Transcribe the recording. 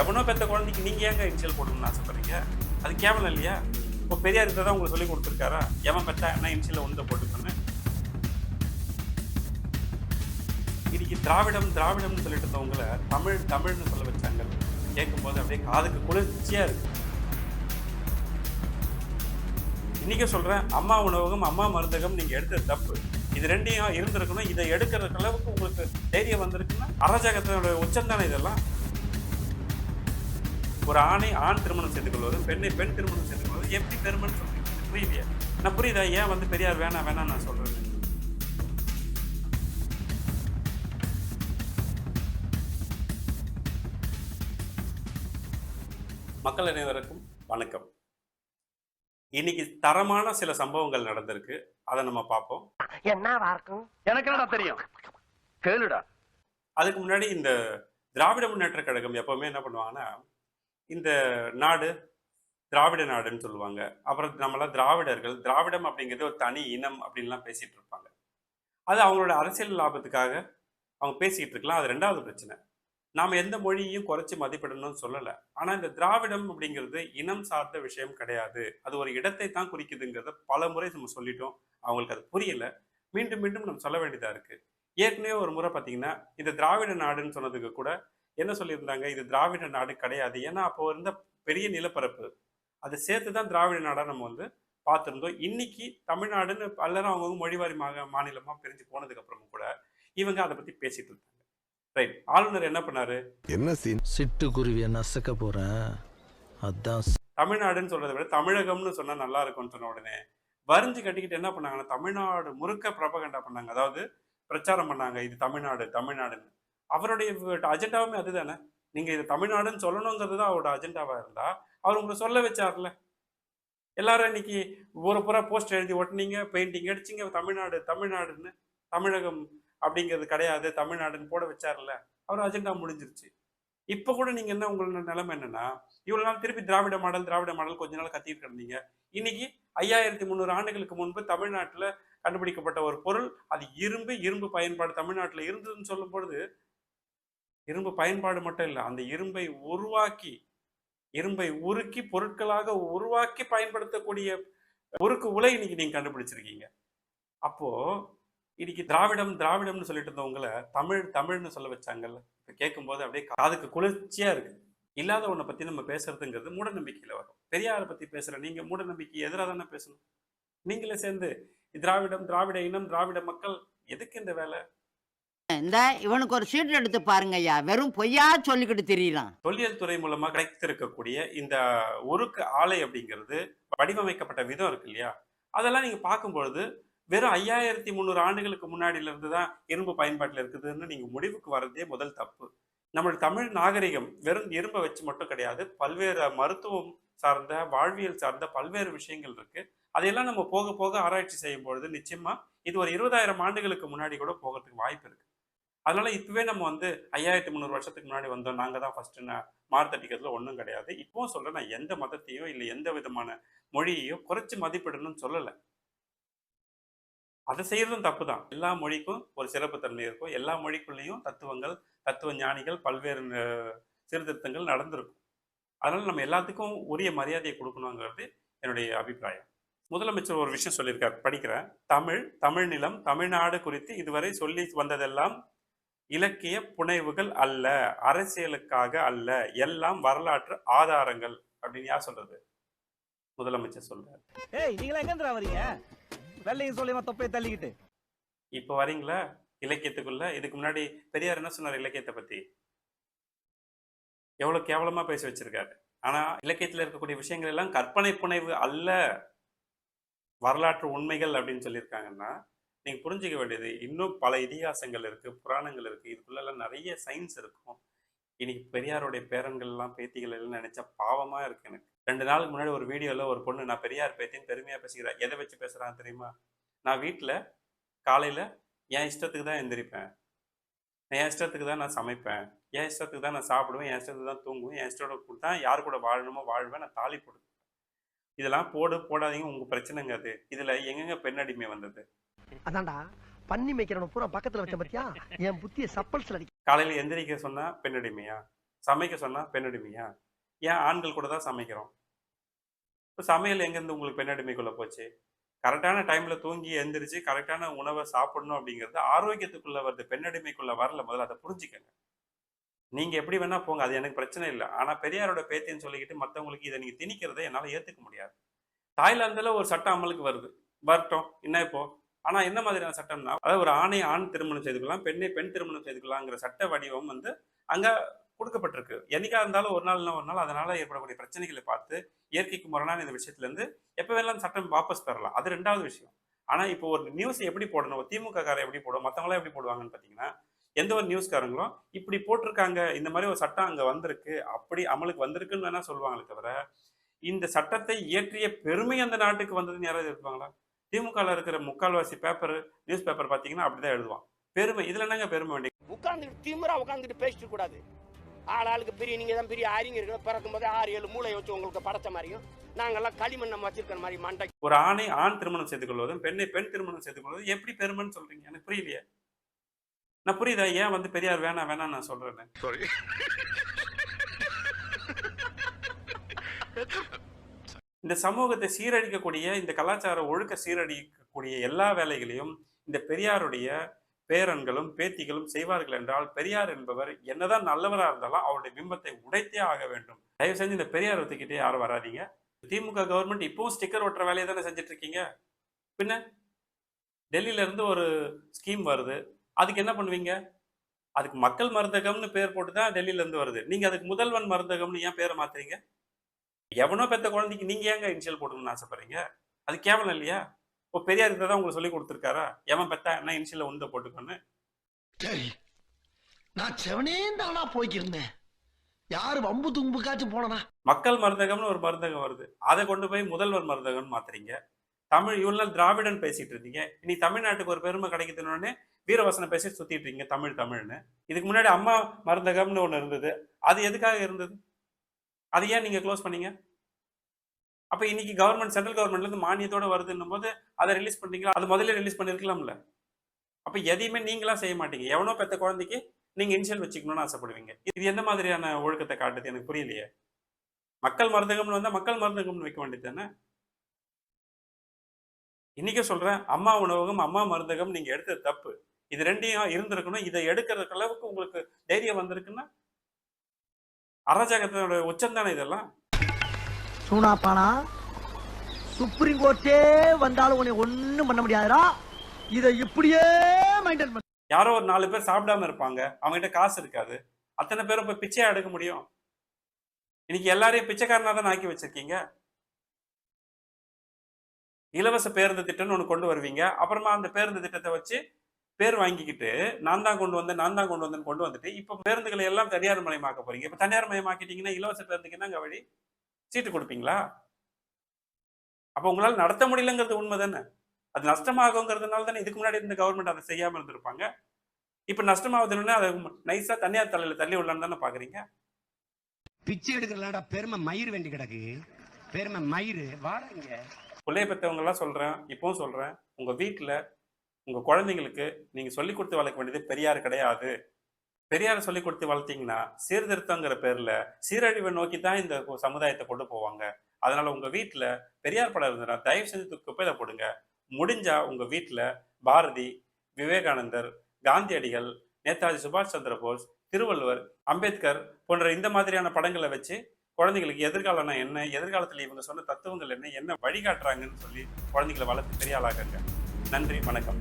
எவனோ பெற்ற குழந்தைக்கு நீங்க ஏங்க இனிஷியல் போடணும்னு ஆசைப்படுறீங்க? அது கேவலம் இல்லையா? இப்போ பெரியார் இதை தான் உங்களுக்கு சொல்லி கொடுத்துருக்காரா? எவன் பெத்தா என்ன இனிஷியலில் ஒன்றை போட்டுக்கணும் இன்னைக்கு திராவிடம் திராவிடம்னு சொல்லிட்டு இருந்தவங்கள தமிழ் தமிழ்னு சொல்ல வச்சாங்க. கேட்கும்போது அப்படியே காதுக்கு குளிர்ச்சியாக இருக்கு. இன்னைக்கு சொல்கிறேன் அம்மா உணவகம் அம்மா மருந்தகம் நீங்கள் எடுத்தது தப்பு. இது ரெண்டையும் இருந்திருக்கணும். இதை எடுக்கிற அளவுக்கு உங்களுக்கு தைரியம் வந்திருக்குன்னா அராஜகத்தோட உச்சம் தானே இதெல்லாம்? ஒரு ஆணை ஆண் திருமணம் செய்து கொள்வது பெண்ணை பெண் திருமணம் செய்து கொள்வது எப்படி பெருமைன்னு சொல்றீங்க புரியலையா. நான் புரியுதா? ஏன் வந்து பெரியார் வேணாம் வேணாம் நான் சொல்றேன் மக்கள் அனைவருக்கும் வணக்கம். இன்னைக்கு தரமான சில சம்பவங்கள் நடந்திருக்கு. அதை நம்ம பார்ப்போம். என்னவா இருக்கும்? எனக்கு என்னடா தெரியும்? கேளுடா. அதுக்கு முன்னாடி இந்த திராவிட முன்னேற்ற கழகம் எப்பவுமே என்ன பண்ணுவாங்கன்னா இந்த நாடு திராவிட நாடுன்னு சொல்லுவாங்க. அப்புறம் நம்மளாம் திராவிடர்கள் திராவிடம் அப்படிங்கிறது ஒரு தனி இனம் அப்படின்லாம் பேசிகிட்டு இருப்பாங்க. அது அவங்களோட அரசியல் லாபத்துக்காக அவங்க பேசிக்கிட்டு இருக்கலாம். அது ரெண்டாவது பிரச்சனை. நாம் எந்த மொழியையும் குறைச்சி மதிப்பிடணும்னு சொல்லலை. ஆனால் இந்த திராவிடம் அப்படிங்கிறது இனம் சார்ந்த விஷயம் கிடையாது. அது ஒரு இடத்தை தான் குறிக்குதுங்கிறத பல முறை நம்ம சொல்லிட்டோம். அவங்களுக்கு அது புரியல. மீண்டும் மீண்டும் நம்ம சொல்ல வேண்டியதாக இருக்குது ஏற்கனவே ஒரு முறை பார்த்தீங்கன்னா இந்த திராவிட நாடுன்னு சொன்னதுக்கு கூட என்ன சொல்லியிருந்தாங்க? இது திராவிட நாடு கிடையாது. ஏன்னா அப்போ இருந்த பெரிய நிலப்பரப்பு. அதை சேர்த்து தான் திராவிட நாடா நம்ம வந்து பார்த்துருந்தோம். இன்னைக்கு தமிழ்நாடுன்னு பலரும் அவங்க மொழிவாரி மாக மாநிலமா பிரிஞ்சு போனதுக்கு அப்புறமும் கூட இவங்க அதை பத்தி பேசிட்டு இருந்தாங்க ரைட். ஆளுநர் என்ன பண்ணாரு? என்ன சீன்? சிட்டுக்குருவியை நசுக்க போறேன். அதான் தமிழ்நாடுன்னு சொல்றதை விட தமிழகம்னு சொன்னா நல்லா இருக்கும்னு சொன்ன உடனே வரிஞ்சு கட்டிக்கிட்டு என்ன பண்ணாங்கன்னா தமிழ்நாடு முழுக்க பிரபகண்டா பண்ணாங்க. அதாவது பிரச்சாரம் பண்ணாங்க. இது தமிழ்நாடு தமிழ்நாடுன்னு. அவருடைய அஜெண்டாவுமே அதுதானே? நீங்க இது தமிழ்நாடுன்னு சொல்லணுங்கிறது தான் அவரோட அஜெண்டாவா இருந்தா அவர் உங்களை சொல்ல வச்சார்ல. எல்லாரும் இன்னைக்கு ஒரு புறா போஸ்டர் எழுதி ஒட்டினீங்க பெயிண்டிங் அடிச்சிங்க தமிழ்நாடு தமிழ்நாடுன்னு தமிழகம் அப்படிங்கிறது கிடையாது தமிழ்நாடுன்னு போட வச்சார்ல. அவர் அஜெண்டா முடிஞ்சிருச்சு. இப்போ கூட நீங்க என்ன உங்களோட நிலைமை என்னன்னா இவ்வளவு நாள் திருப்பி திராவிட மாடல் திராவிட மாடல் கொஞ்ச நாள் கத்திட்டு இருந்தீங்க. இன்னைக்கு ஐயாயிரத்தி முந்நூறு ஆண்டுகளுக்கு முன்பு தமிழ்நாட்டுல கண்டுபிடிக்கப்பட்ட ஒரு பொருள் அது இரும்பு இரும்பு பயன்பாடு தமிழ்நாட்டுல இருந்ததுன்னு சொல்லும் பொழுது இரும்பு பயன்பாடு மட்டும் இல்லை அந்த இரும்பை உருவாக்கி இரும்பை உருக்கி பொருட்களாக உருவாக்கி பயன்படுத்தக்கூடிய உருக்கு உலை இன்னைக்கு நீங்க கண்டுபிடிச்சிருக்கீங்க. அப்போ இன்னைக்கு திராவிடம் திராவிடம்னு சொல்லிட்டு இருந்தவங்கள தமிழ் தமிழ்னு சொல்ல வச்சாங்கல்ல. இப்போ கேட்கும்போது அப்படியே காதுக்கு குளிர்ச்சியாக இருக்கு. இல்லாத ஒன்றை பற்றி நம்ம பேசுறதுங்கிறது மூடநம்பிக்கையில் வரும். பெரியாரை பற்றி பேசுகிற நீங்கள் மூடநம்பிக்கை எதிராக தானே பேசணும். நீங்களே சேர்ந்து திராவிடம் திராவிட இனம் திராவிட மக்கள் எதுக்கு இந்த வேலை? இந்த இவனுக்கு ஒரு சீட் எடுத்து பாருங்க ஐயா வெறும் பொய்யா சொல்லிக்கிட்டு தெரியலாம் தொல்லியல் துறை மூலமா கிடைத்திருக்கக்கூடிய இந்த உருக்கு ஆலை அப்படிங்கிறது வடிவமைக்கப்பட்ட விதம் இருக்கு இல்லையா? அதெல்லாம் நீங்க பார்க்கும்பொழுது வெறும் ஐயாயிரத்தி முந்நூறு ஆண்டுகளுக்கு முன்னாடில இருந்து தான் இரும்பு பயன்பாட்டில் இருக்குதுன்னு நீங்க முடிவுக்கு வர்றதே முதல் தப்பு. நம்மளுடைய தமிழ் நாகரிகம் வெறும் இரும்பை வச்சு மட்டும் கிடையாது பல்வேறு மருத்துவம் சார்ந்த வாழ்வியல் சார்ந்த பல்வேறு விஷயங்கள் இருக்கு. அதையெல்லாம் நம்ம போக போக ஆராய்ச்சி செய்யும் பொழுது நிச்சயமா இது ஒரு இருபதாயிரம் ஆண்டுகளுக்கு முன்னாடி கூட போகிறதுக்கு வாய்ப்பு இருக்கு. அதனால இப்பவே நம்ம வந்து ஐயாயிரத்தி முந்நூறு வருஷத்துக்கு முன்னாடி வந்தோம். நாங்க தான் ஃபர்ஸ்ட் மார்த்தட்டிக்கிறதுல ஒன்றும் கிடையாது. இப்பவும் சொல்றேன் நான் எந்த மதத்தையோ இல்லை எந்த விதமான மொழியையோ குறைச்சி மதிப்பிடணும்னு சொல்லலை. அதை செய்யறதும் தப்பு தான் எல்லா மொழிக்கும் ஒரு சிறப்புத்தன்மை இருக்கும். எல்லா மொழிக்குள்ளேயும் தத்துவங்கள் தத்துவ ஞானிகள் பல்வேறு சீர்திருத்தங்கள் நடந்திருக்கும். அதனால நம்ம எல்லாத்துக்கும் உரிய மரியாதையை கொடுக்கணுங்கிறது என்னுடைய அபிப்பிராயம். முதலமைச்சர் ஒரு விஷயம் சொல்லியிருக்கார் படிக்கிறேன். தமிழ் தமிழ் நிலம் தமிழ்நாடு குறித்து இதுவரை சொல்லி வந்ததெல்லாம் இலக்கிய புனைவுகள் அல்ல அரசியலுக்காக அல்ல எல்லாம் வரலாற்று ஆதாரங்கள் அப்படின்னு யார் சொல்றது? முதலமைச்சர் சொல்றாரு. ஏய் நீங்களா எங்க வரீங்க வெள்ளையும் சொல்லியமா தொப்பையை தள்ளிக்கிட்டு? இப்போ வரீங்களா? இலக்கியத்துக்குள்ள? இதுக்கு முன்னாடி பெரியார் என்ன சொன்னார் இலக்கியத்தை பத்தி? எவ்வளவு கேவலமா பேசி வச்சிருக்காரு. ஆனா இலக்கியத்துல இருக்கக்கூடிய விஷயங்கள் எல்லாம் கற்பனை புனைவு அல்ல வரலாற்று உண்மைகள் அப்படின்னு சொல்லியிருக்காங்கன்னா நீங்கள் புரிஞ்சுக்க வேண்டியது இன்னும் பல இதிகாசங்கள் இருக்குது புராணங்கள் இருக்குது இதுக்குள்ளெல்லாம் நிறைய சயின்ஸ் இருக்கும். இன்னைக்கு பெரியாருடைய பேரன்கள்லாம் பேத்திகள் எல்லாம் நினச்சா பாவமாக இருக்குது எனக்கு. ரெண்டு நாளுக்கு முன்னாடி ஒரு வீடியோவில் ஒரு பொண்ணு நான் பெரியார் பேத்தின்னு பெருமையாக பேசிக்கிறேன் எதை வச்சு பேசுகிறான் தெரியுமா? நான் வீட்டில் காலையில் என் இஷ்டத்துக்கு தான் எந்திரிப்பேன். என் இஷ்டத்துக்கு தான் நான் சமைப்பேன். என் இஷ்டத்துக்கு தான் நான் சாப்பிடுவேன். என் இஷ்டத்துக்கு தான் தூங்குவேன். என் இஷ்டத்தோட தான் யார் கூட வாழணுமோ வாழ்வேன். நான் தாலி போடுவேன் இதெல்லாம் போடு போடாதீங்க. உங்கள் பிரச்சனைங்க அது. இதில் எங்கெங்க பெண்ணடிமை வந்தது? அதான்டா பண்ணி மேய்க்கிறவன பூரா பக்கத்துல வச்ச பத்தியா? என் புத்திய சப்பல்ஸ்ல அடிக்க காலையில எந்திரிக்க சொன்னா பெண்ணடிமையா சமைக்க சொன்னா பெண்ணடிமையா ஏன் ஆண்கள் கூட தான் சமைக்கிறோம்? இப்போ சமையல் எங்கேருந்து உங்களுக்கு பெண்ணடிமைக்குள்ள போச்சு? கரெக்டான டைம்ல தூங்கி எந்திரிச்சு கரெக்டான உணவை சாப்பிடணும் அப்படிங்கிறது ஆரோக்கியத்துக்குள்ள வருது பெண்ணடிமைக்குள்ள வரல. முதல்ல அதை புரிஞ்சுக்கங்க. நீங்க எப்படி வேணா போங்க அது எனக்கு பிரச்சனை இல்லை. ஆனா பெரியாரோட பேத்தின்னு சொல்லிக்கிட்டு மத்தவங்களுக்கு இதை நீங்க திணிக்கிறதை என்னால ஏத்துக்க முடியாது. தாய்லாந்துல ஒரு சட்டம் அமலுக்கு வருது. வரட்டும் என்ன இப்போ? ஆனால் என்ன மாதிரியான சட்டம்னா அதாவது ஒரு ஆணை ஆண் திருமணம் செய்து கொள்ளலாம் பெண்ணை பெண் திருமணம் செய்து கொள்ளலாங்கிற சட்ட வடிவம் வந்து அங்கே கொடுக்கப்பட்டிருக்கு. என்னைக்கா இருந்தாலும் ஒரு நாள்னா ஒரு நாள் அதனால ஏற்படக்கூடிய பிரச்சனைகளை பார்த்து இயற்கைக்கு முரணான இந்த விஷயத்துலேருந்து எப்போ வேணாலும் சட்டம் வாபஸ் பெறலாம். அது ரெண்டாவது விஷயம். ஆனால் இப்போ ஒரு நியூஸ் எப்படி போடணும் திமுக காரை எப்படி போடும் மத்தவங்களாம் எப்படி போடுவாங்கன்னு பார்த்தீங்கன்னா எந்த ஒரு நியூஸ்காரங்களும் இப்படி போட்டிருக்காங்க இந்த மாதிரி ஒரு சட்டம் அங்கே வந்திருக்கு அப்படி அமலுக்கு வந்திருக்குன்னு வேணா சொல்லுவாங்களே தவிர இந்த சட்டத்தை இயற்றிய பெருமை அந்த நாட்டுக்கு வந்ததுன்னு யாராவது இருப்பாங்களா? திமுகல இருக்கிற முக்கால்வாசி பேப்பர் நியூஸ் பேப்பர் பாத்தீங்கன்னா அப்படிதான் எழுதுவான். பெருமை இதுல என்னங்க பெருமை வேண்டி உட்காந்துட்டு திமிரா உட்காந்துட்டு பேசிட்டு கூடாது ஆள் ஆளுக்கு பெரிய நீங்க தான் பெரிய அறிஞர்கள் பிறக்கும் போதே ஆறு ஏழு மூளை வச்சு உங்களுக்கு படைச்ச மாதிரியும் நாங்கெல்லாம் களிமண்ணம் வச்சிருக்கிற மாதிரி மண்டை. ஒரு ஆணை ஆண் திருமணம் செய்து கொள்வதும் பெண்ணை பெண் திருமணம் செய்து கொள்வதும் எப்படி பெருமைன்னு சொல்றீங்க? எனக்கு புரியலையே. நான் புரியுதா? ஏன் வந்து பெரியார் வேணாம் வேணாம் நான் சொல்றேன் இந்த சமூகத்தை சீரழிக்கக்கூடிய இந்த கலாச்சார ஒழுக்க சீரழிக்கக்கூடிய எல்லா வேலைகளையும் இந்த பெரியாருடைய பேரன்களும் பேத்திகளும் செய்வார்கள் என்றால் பெரியார் என்பவர் என்னதான் நல்லவராக இருந்தாலும் அவருடைய பிம்பத்தை உடைத்தே ஆக வேண்டும். தயவு செஞ்சு இந்த பெரியார் ஒத்துக்கிட்டே யாரும் வராதீங்க. திமுக கவர்மெண்ட் இப்பவும் ஸ்டிக்கர் ஒட்டுற வேலையை தானே செஞ்சுட்டு இருக்கீங்க பின்ன டெல்லியில இருந்து ஒரு ஸ்கீம் வருது. அதுக்கு என்ன பண்ணுவீங்க? அதுக்கு மக்கள் மருந்தகம்னு பேர் போட்டு தான் டெல்லியில இருந்து வருது. நீங்க அதுக்கு முதல்வன் மருந்தகம்னு ஏன் பேரை மாத்துறீங்க? எவனோ பெத்த குழந்தைக்கு நீங்க ஏங்க இனிஷியல் போடணும்னு ஆசைப்படுறீங்க? அது கேவலம் இல்லையா? இப்போ பெரியார் தான் உங்களுக்கு சொல்லி கொடுத்துருக்காரா? எவன் பெத்தா என்ன இனிஷியல உந்த போட்டுக்கோன்னு? சரி நான் செவனே தானா போய்க்கிருந்தேன். யாரு வம்பு தும்புக்காச்சும் போனனா? மக்கள் மருந்தகம்னு ஒரு மருந்தகம் வருது. அதை கொண்டு போய் முதல்வர் மருந்தகம்னு மாத்துறீங்க. தமிழ் இவ்வளவு நாள் திராவிடன் பேசிட்டு இருந்தீங்க. இனி தமிழ்நாட்டுக்கு ஒரு பெருமை கிடைக்குதுன்னு வீரவசனம் பேசி சுத்திட்டு இருக்கீங்க தமிழ் தமிழ்னு. இதுக்கு முன்னாடி அம்மா மருந்தகம்னு ஒண்ணு இருந்தது. அது எதுக்காக இருந்தது? அதை ஏன் நீங்கள் க்ளோஸ் பண்ணீங்க? அப்போ இன்னைக்கு கவர்மெண்ட் சென்ட்ரல் கவர்மெண்ட்லேருந்து மானியத்தோடு வருதுன்னும் போது அதை ரிலீஸ் பண்ணுறீங்களா அது முதல்ல ரிலீஸ் பண்ணியிருக்கலாம்ல அப்போ எதையுமே நீங்களாம் செய்ய மாட்டீங்க. எவனோ பெற்ற குழந்தைக்கு நீங்கள் இன்ஷியல் வச்சுக்கணும்னு ஆசைப்படுவீங்க. இது எந்த மாதிரியான ஒழுக்கத்தை காட்டுது? எனக்கு புரியலையே. மக்கள் மருந்தகம்னு வந்தால் மக்கள் மருந்தகம்னு வைக்க வேண்டியது தானே? இன்னைக்கு சொல்கிறேன் அம்மா உணவகம் அம்மா மருந்தகம் நீங்கள் எடுத்தது தப்பு. இது ரெண்டையும் இருந்திருக்கணும். இதை எடுக்கிறதுக்கு அளவுக்கு உங்களுக்கு தைரியம் வந்திருக்குன்னா அராஜகத்தினோட உச்சம் தானே இதெல்லாம்? சூனாப்பானா சுப்ரீம் கோர்ட்டே வந்தாலும் உன்னை ஒண்ணும் பண்ண முடியாதுடா. இதை இப்படியே மெயின்டைன் பண்ண. யாரோ ஒரு நாலு பேர் சாப்பிடாம இருப்பாங்க. அவங்ககிட்ட காசு இருக்காது. அத்தனை பேரும் போய் பிச்சையா எடுக்க முடியும்? இன்னைக்கு எல்லாரையும் பிச்சைக்காரனா தான் ஆக்கி வச்சிருக்கீங்க? இலவச பேருந்து திட்டம்னு ஒன்று கொண்டு வருவீங்க. அப்புறமா அந்த பேருந்து திட்டத்தை வச்சு பேர் வாங்கிக்கிட்டு நான் தான் கொண்டு வந்தேன் நான் தான் கொண்டு வந்தேன்னு கொண்டு வந்துட்டு இப்போ பேருந்துகளை எல்லாம் தனியார் மயமாக்க போறீங்க. இப்போ தனியார் மயமாக்கிட்டீங்கன்னா இலவச பேருந்துக்கு என்னங்க வழி? சீட்டு கொடுப்பீங்களா? அப்போ உங்களால் நடத்த முடியலங்கிறது உண்மை தானே. அது நஷ்டமாகுங்கிறதுனால தானே இதுக்கு முன்னாடி இருந்த கவர்மெண்ட் அதை செய்யாம இருந்திருப்பாங்க. இப்ப நஷ்டமாகுதுன்னு அதை நைஸா தனியார் தலையில தள்ளி விடலான்னு தானே பாக்குறீங்க? பிச்சை எடுக்கிறலாடா பெருமை மயிர் வேண்டி கிடக்கு. பெருமை மயிர் வாடங்க பிள்ளைய பெற்றவங்க எல்லாம் சொல்றேன் இப்பவும் சொல்றேன் உங்க வீட்டுல உங்க குழந்தைங்களுக்கு நீங்க சொல்லிக் கொடுத்து வளர்க்க வேண்டியது பெரியார் கிடையாது. பெரியார் சொல்லி கொடுத்து வளர்த்தீங்கன்னா சீர்திருத்தங்கிற பேர்ல சீரழிவை நோக்கி தான் இந்த சமுதாயத்தை கொண்டு போவாங்க. அதனால உங்க வீட்டுல பெரியார் படம் இருந்ததுன்னா தயவு செஞ்சு தூக்கி குப்பையில போடுங்க. முடிஞ்சா உங்க வீட்டுல பாரதி விவேகானந்தர் காந்தியடிகள் நேதாஜி சுபாஷ் சந்திர போஸ் திருவள்ளுவர் அம்பேத்கர் போன்ற இந்த மாதிரியான படங்களை வச்சு குழந்தைங்களுக்கு எதிர்காலம்னா என்ன எதிர்காலத்தில் இவங்க சொன்ன தத்துவங்கள் என்ன என்ன வழிகாட்டுறாங்கன்னு சொல்லி குழந்தைங்களை வளர்த்து பெரிய ஆளாகுங்க நன்றி வணக்கம்.